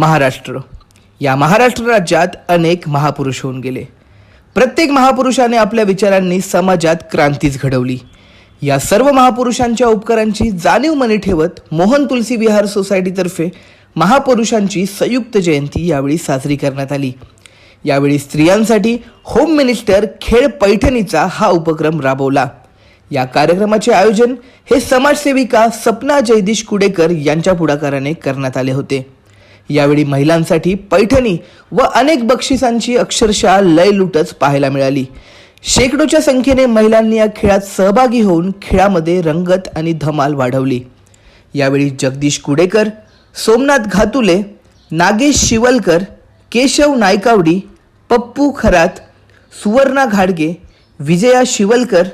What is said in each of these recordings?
महाराष्ट्र. या महाराष्ट्र राज्यात अनेक महापुरुष होऊन गेले. प्रत्येक महापुरुषाने आपल्या विचारांनी समाजात क्रांतीच घडवली. या सर्व महापुरुषांच्या उपकारांची जाणीव मनी ठेवत मोहन तुलसी विहार सोसायटीतर्फे महापुरुषांची संयुक्त जयंती यावेळी साजरी करण्यात आली. यावेळी स्त्रियांसाठी होम मिनिस्टर खेळ पैठणीचा हा उपक्रम राबवला. या कार्यक्रमाचे आयोजन हे समाजसेविका सपना जयदीश कुडेकर यांच्या पुढाकाराने करण्यात आले होते. यावेळी महिलांसाठी पैठणी व अनेक बक्षिसांची अक्षरशः लय लुटच पाहायला मिळाली. शेकडोच्या संख्येने महिलांनी या खेळात सहभागी होऊन खेळामध्ये रंगत आणि धमाल वाढवली. यावेळी जगदीश कुडेकर सोमनाथ घातुले नागेश शिवलकर केशव नायकावडी पप्पू खरात सुवर्णा घाडगे विजया शिवलकर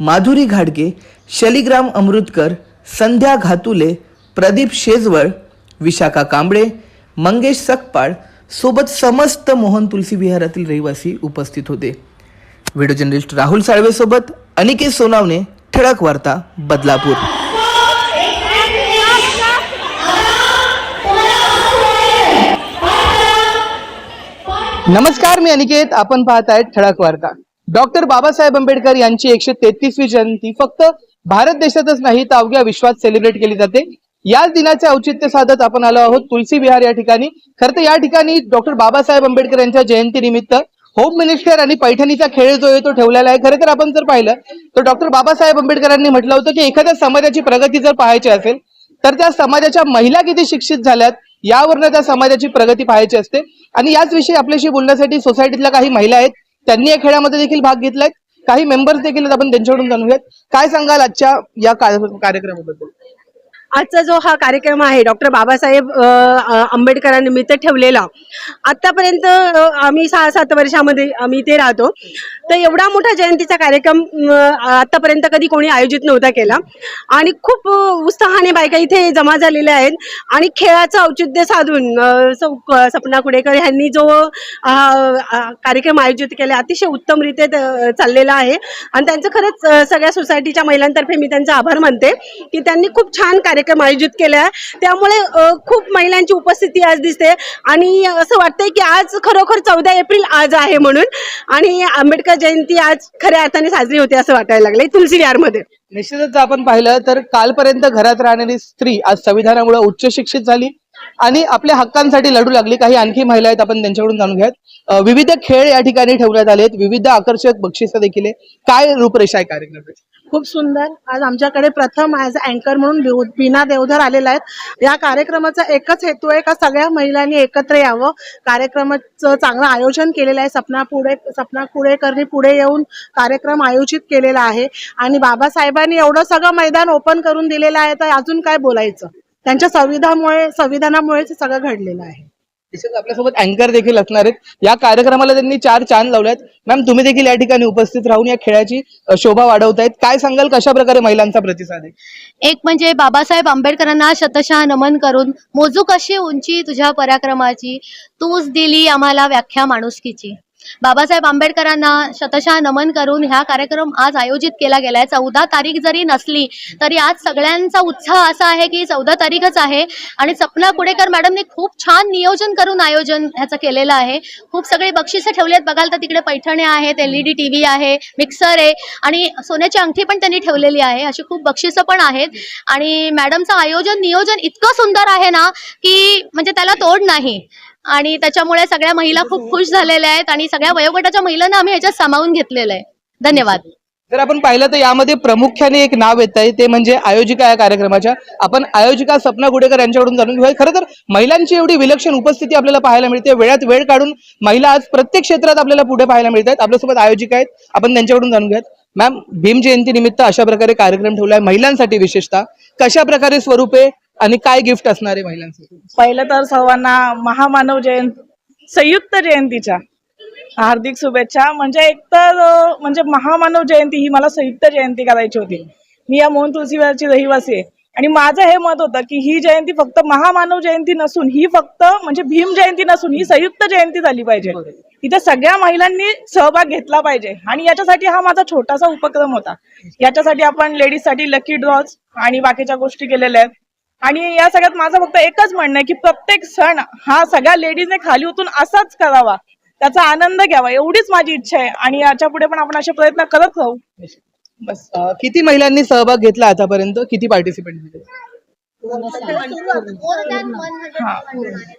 माधुरी घाडगे शलिग्राम अमृतकर संध्या घातुले प्रदीप शेजवळ विशाखा कांबळे मंगेश सकपाळ सोबत समस्त मोहन तुलसी विहारातील रहिवासी उपस्थित होते. व्हिडिओ जर्नलिस्ट राहुल साळवेसोबत अनिकेत सोनावणे ठळक वार्ता बदलापूर. नमस्कार मी अनिकेत. आपण पाहत आहेत ठळक वार्ता. डॉक्टर बाबासाहेब आंबेडकर यांची एकशे तेहतीसवी जयंती फक्त भारत देशातच नाही तर अवघ्या विश्वात सेलिब्रेट केली जाते. याच दिनाचे औचित्य साधत आपण आलो आहोत तुलसी विहार या ठिकाणी. खरं तर या ठिकाणी डॉक्टर बाबासाहेब आंबेडकर यांच्या जयंतीनिमित्त होम मिनिस्टर आणि पैठणीचा खेळ जो आहे तो ठेवलेला आहे. खरं तर आपण जर पाहिलं तर डॉक्टर बाबासाहेब आंबेडकरांनी म्हटलं होतं की एखाद्या समाजाची प्रगती जर पाहायची असेल तर त्या समाजाच्या महिला किती शिक्षित झाल्यात यावरनं त्या समाजाची प्रगती पाहायची असते. आणि याच विषयी आपल्याशी बोलण्यासाठी सोसायटीतल्या काही महिला आहेत त्यांनी या खेळामध्ये देखील भाग घेतलाय. काही मेंबर्स देखील आपण त्यांच्याकडून जाणूयात काय सांगाल आजच्या या कार्यक्रमाबद्दल? आजचा जो हा कार्यक्रम आहे डॉक्टर बाबासाहेब आंबेडकरांनिमित्त ठेवलेला आतापर्यंत आम्ही सहा सात वर्षामध्ये आम्ही इथे राहतो. तर एवढा मोठा जयंतीचा कार्यक्रम आत्तापर्यंत आतापर्यंत कधी कोणी आयोजित नव्हता केला. आणि खूप उत्साहाने बायका इथे जमा झालेल्या आहेत. आणि खेळाचं औचित्य साधून सौ सपना कुडेकर यांनी जो कार्यक्रम आयोजित केला अतिशय उत्तमरित्या चाललेला आहे. आणि त्यांचं खरंच सगळ्या सोसायटीच्या महिलांतर्फे मी त्यांचा आभार मानते की त्यांनी खूप छान कार्यक्रम आयोजित केला आहे. त्यामुळे खूप महिलांची उपस्थिती आज दिसते. आणि असं वाटतंय की आज खरोखर चौदा एप्रिल आज आहे म्हणून. आणि आंबेडकर जयंती आज खऱ्या अर्थाने साजरी होते असं वाटायला लागलंय तुलसी विहारमध्ये निश्चितच आपण पाहिलं तर कालपर्यंत घरात राहणारी स्त्री आज संविधानामुळे उच्च शिक्षित झाली. आणि आपल्या हक्कांसाठी लढू लागली. काही आणखी महिला आहेत आपण त्यांच्याकडून जाणून घ्यात विविध खेळ या ठिकाणी ठेवण्यात आले आहेत विविध आकर्षक बक्षिसं देखील आहे काय रूपरेषा आहे कार्यक्रमाची? खूप सुंदर. आज आमच्याकडे प्रथम ॲज अँकर म्हणून देव- बीना देवधर आलेला आहेत. या कार्यक्रमाचा एकच हेतू आहे का सगळ्या महिलांनी एकत्र यावं? कार्यक्रमाचं चांगलं आयोजन केलेलं आहे. सपना पुढे सपना कुडेकरनी पुढे येऊन कार्यक्रम आयोजित केलेला आहे. आणि बाबासाहेबांनी एवढं सगळं मैदान ओपन करून दिलेलं आहे. तर अजून काय बोलायचं? त्यांच्या संविधामुळे संविधानामुळेच सगळं घडलेलं आहे. तसेच आपल्यासोबत अँकर देखील असणार आहेत. या कार्यक्रमाला त्यांनी चार चांद लावल्यात मॅम तुम्ही देखील या ठिकाणी उपस्थित राहून या खेळाची शोभा वाढवतायत. काय सांगाल कशा प्रकारे महिलांचा प्रतिसाद आहे? एक म्हणजे बाबासाहेब आंबेडकरांना शतशः नमन करून मोजू कशी उंची तुझ्या पराक्रमाची? तूच दिली आम्हाला व्याख्या माणुसकीची. बाबासाहेब आंबेडकरांना शतशः नमन करून ह्या कार्यक्रम आज आयोजित केला गेलाय. चौदा तारीख जरी नसली तरी आज सगळ्यांचा उत्साह असा आहे की चौदा तारीखच आहे. आणि सपना कुडेकर मॅडमने खूप छान नियोजन करून आयोजन ह्याचं केलेलं आहे. खूप सगळी बक्षिसं ठेवलेत बघाल तर तिकडे पैठणे आहेत एलईडी टीव्ही आहे मिक्सर आहे आणि सोन्याची अंगठी पण त्यांनी ठेवलेली आहे. अशी खूप बक्षिसं पण आहेत. आणि मॅडमचं आयोजन नियोजन इतकं सुंदर आहे ना की म्हणजे त्याला तोड नाही. आणि त्याच्यामुळे सगळ्या महिला खूप खुश झालेल्या आहेत आणि सगळ्या वयोगटाच्या महिलांना आम्ही ह्याच्यात सामावून घेतलेलं आहे. धन्यवाद. जर आपण पाहिलं तर यामध्ये प्रामुख्याने एक नाव येत आहे ते म्हणजे आयोजिका या कार्यक्रमाच्या. आपण आयोजिका सपना गुडेकर यांच्याकडून जाणून घेऊया. खरं तर महिलांची एवढी विलक्षण उपस्थिती आपल्याला पाहायला मिळते. वेळात वेळ काढून महिला आज प्रत्येक क्षेत्रात आपल्याला पुढे पाहायला मिळत आहेत. आपल्यासोबत आयोजिका आहेत. आपण त्यांच्याकडून जाणून घ्यात मॅम भीम जयंती निमित्त अशा प्रकारे कार्यक्रम ठेवलाय महिलांसाठी विशेषतः. कशा प्रकारे स्वरूपे आणि काय गिफ्ट असणार आहे महिलांसाठी? पहिलं तर सर्वांना महामानव जयंती संयुक्त जयंतीच्या हार्दिक शुभेच्छा. म्हणजे एक तर म्हणजे महामानव जयंती ही मला संयुक्त जयंती करायची होती. मी या मोहन तुलसीवरची रहिवासी आहे. आणि माझं हे मत होतं की ही जयंती फक्त महामानव जयंती नसून ही फक्त म्हणजे भीम जयंती नसून ही संयुक्त जयंती झाली पाहिजे. तिथे सगळ्या महिलांनी सहभाग घेतला पाहिजे. आणि याच्यासाठी हा माझा छोटासा उपक्रम होता. याच्यासाठी आपण लेडीजसाठी लकी ड्रॉज आणि बाकीच्या गोष्टी केलेल्या आहेत. आणि या सगळ्यात माझं फक्त एकच म्हणणं आहे की प्रत्येक सण हा सगळ्या लेडीजने खाली उतरून असाच करावा. त्याचा आनंद घ्यावा एवढीच माझी इच्छा आहे. आणि याच्यापुढे पण आपण असे प्रयत्न करत राहू. बस. किती महिलांनी सहभाग घेतला आतापर्यंत? किती पार्टिसिपेंट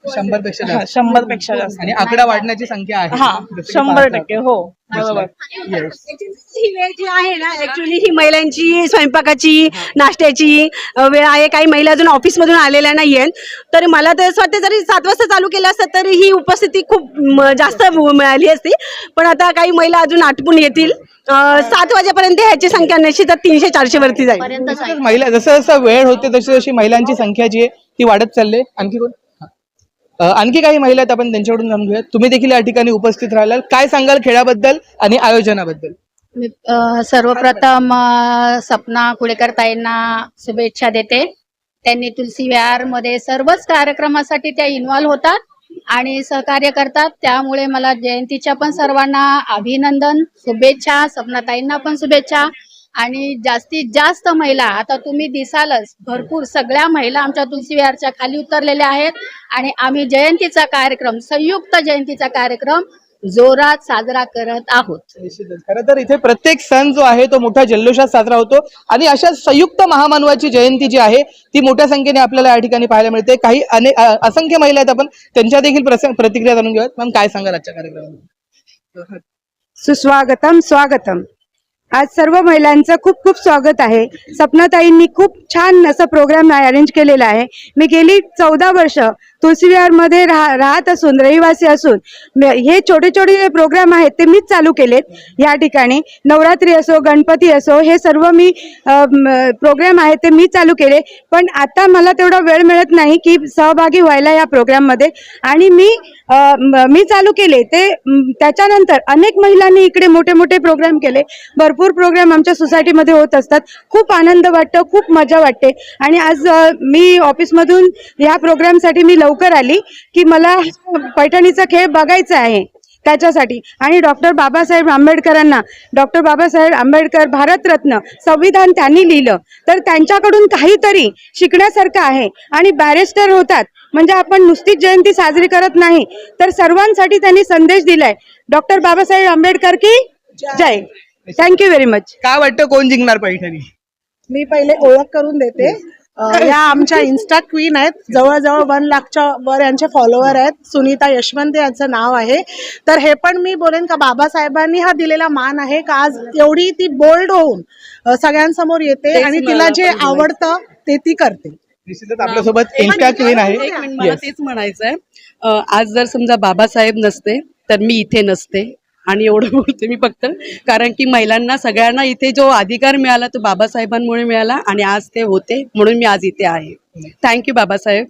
शंभरपेक्षा हा, जास्त. शंभरपेक्षा जास्त. आणि आकडा वाढण्याची संख्या आहे. हा जसं की शंभर. टक्के हो. बरोबर. Yes. ही वेळ जी आहे ना ऍक्च्युली ही महिलांची स्वयंपाकाची नाश्त्याची अ, वेळ आहे. काही महिला अजून ऑफिसमधून आलेल्या नाहीयेत. तर मला तर असं वाटतं जरी सात वाजता चालू केलं असतं तरी ही उपस्थिती खूप म, जास्त मिळाली असती. पण आता काही महिला अजून आटपून येतील. सात वाजेपर्यंत ह्याची संख्या निश्चितच तीनशे चारशे वरती जाईल. महिला जसं जसं वेळ होते तशी तशी महिलांची संख्या जी आहे ती वाढत चालली आहे. आणखी कोण? हा. अं, आणखी काही महिला आहेत आपण त्यांच्याकडून जाणून घेऊयात. तुम्ही देखील या ठिकाणी उपस्थित राहिलाल काय सांगाल खेळाबद्दल आणि आयोजनाबद्दल? मी अ, सर्वप्रथम अ, सपना कुडेकर ताईंना शुभेच्छा देते. त्यांनी तुलसी विहारमध्ये सर्वच कार्यक्रमासाठी त्या इन्व्हॉल्व होतात. आणि सहकार्य करतात. त्यामुळे मला जयंतीच्या पण सर्वांना अभिनंदन शुभेच्छा सपनाताईंना पण शुभेच्छा. आणि जास्तीत जास्त महिला आता तुम्ही दिसालच भरपूर सगळ्या महिला आमच्या तुलसी विहारच्या खाली उतरलेल्या आहेत. आणि आम्ही जयंतीचा कार्यक्रम संयुक्त जयंतीचा कार्यक्रम जोरात साजरा करत आहोत. निश्चितच. खरं तर इथे प्रत्येक सण जो आहे तो मोठ्या जल्लोषात साजरा होतो. आणि अशा संयुक्त महामानवाची जयंती जी आहे ती मोठ्या संख्येने आपल्याला या ठिकाणी पाहायला मिळते. काही अनेक अ- असंख्य महिला आहेत आपण त्यांच्या देखील प्रसंग प्रतिक्रिया जाणून घेऊयात. मॅम काय सांगाल आजच्या कार्यक्रमात सुस्वागतम स्वागतम. आज सर्व महिलांचं खूप खूप स्वागत आहे. सपनाताईंनी खूप छान असं प्रोग्राम अरेंज केलेला आहे. मी गेली चौदा वर्ष तुलसीविहारमध्ये राह राहत असून रहिवासी असून हे छोटे छोटे जे प्रोग्राम आहेत ते मीच चालू केलेत. या ठिकाणी नवरात्री असो गणपती असो हे सर्व मी प्रोग्राम आहेत ते मी चालू केले. पण आता मला तेवढा वेळ मिळत नाही की सहभागी व्हायला या प्रोग्राममध्ये आणि मी मी चालू केले. ते त्याच्यानंतर अनेक महिलांनी इकडे मोठे मोठे प्रोग्राम केले. भरपूर प्रोग्राम आमच्या सोसायटीमध्ये होत असतात. खूप आनंद वाटतो खूप मजा वाटते. आणि आज मी ऑफिसमधून या प्रोग्रामसाठी मी लवकर आली की मला पैठणीचा खेळ बघायचा आहे. त्याच्यासाठी. आणि डॉक्टर बाबासाहेब आंबेडकरांना डॉक्टर बाबासाहेब आंबेडकर भारतरत्न संविधान त्यांनी लिहिलं. तर त्यांच्याकडून काहीतरी शिकण्यासारखं आहे. आणि बॅरिस्टर होतात. म्हणजे आपण नुसतीच जयंती साजरी करत नाही. तर सर्वांसाठी त्यांनी संदेश दिलाय. डॉक्टर बाबासाहेब आंबेडकर की जय. थँक्यू व्हेरी मच काय वाटतं कोण जिंकणार पैठणी? मी पहिले ओळख करून देते. या आमच्या इन्स्टा क्वीन आहेत. जवळजवळ वन लाखच्या वर यांचे फॉलोअर आहेत. सुनीता यशवंत यांचं नाव आहे. तर हे पण मी बोलेन का बाबासाहेबांनी हा दिलेला मान आहे का आज एवढी ती बोल्ड होऊन सगळ्यांसमोर येते आणि तिला जे आवडतं ते ती करते. निश्चितच आपल्यासोबत इन्स्टा क्वीन आहे. एक मिनिट मला. तेच म्हणायचंय. अं, आज जर समजा बाबासाहेब नसते तर मी इथे नसते. आणि एवढं बोलते मी फक्त. कारण की महिलांना सगळ्यांना इथे जो अधिकार मिळाला तो बाबासाहेबांमुळे मिळाला आणि आज ते होते म्हणून मी आज इथे आहे. थँक्यू बाबासाहेब.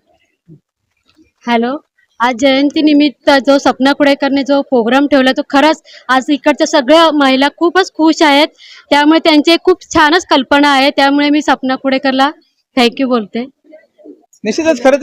हॅलो आज जयंतीनिमित्त जो सपना कुडेकरने जो प्रोग्राम ठेवला तो खरंच आज इकडच्या सगळ्या महिला खूपच खुश आहेत. त्यामुळे त्यांचे खूप छानच कल्पना आहे. त्यामुळे मी सपना कुडेकरला थँक्यू बोलते. निश्चितच खरं तर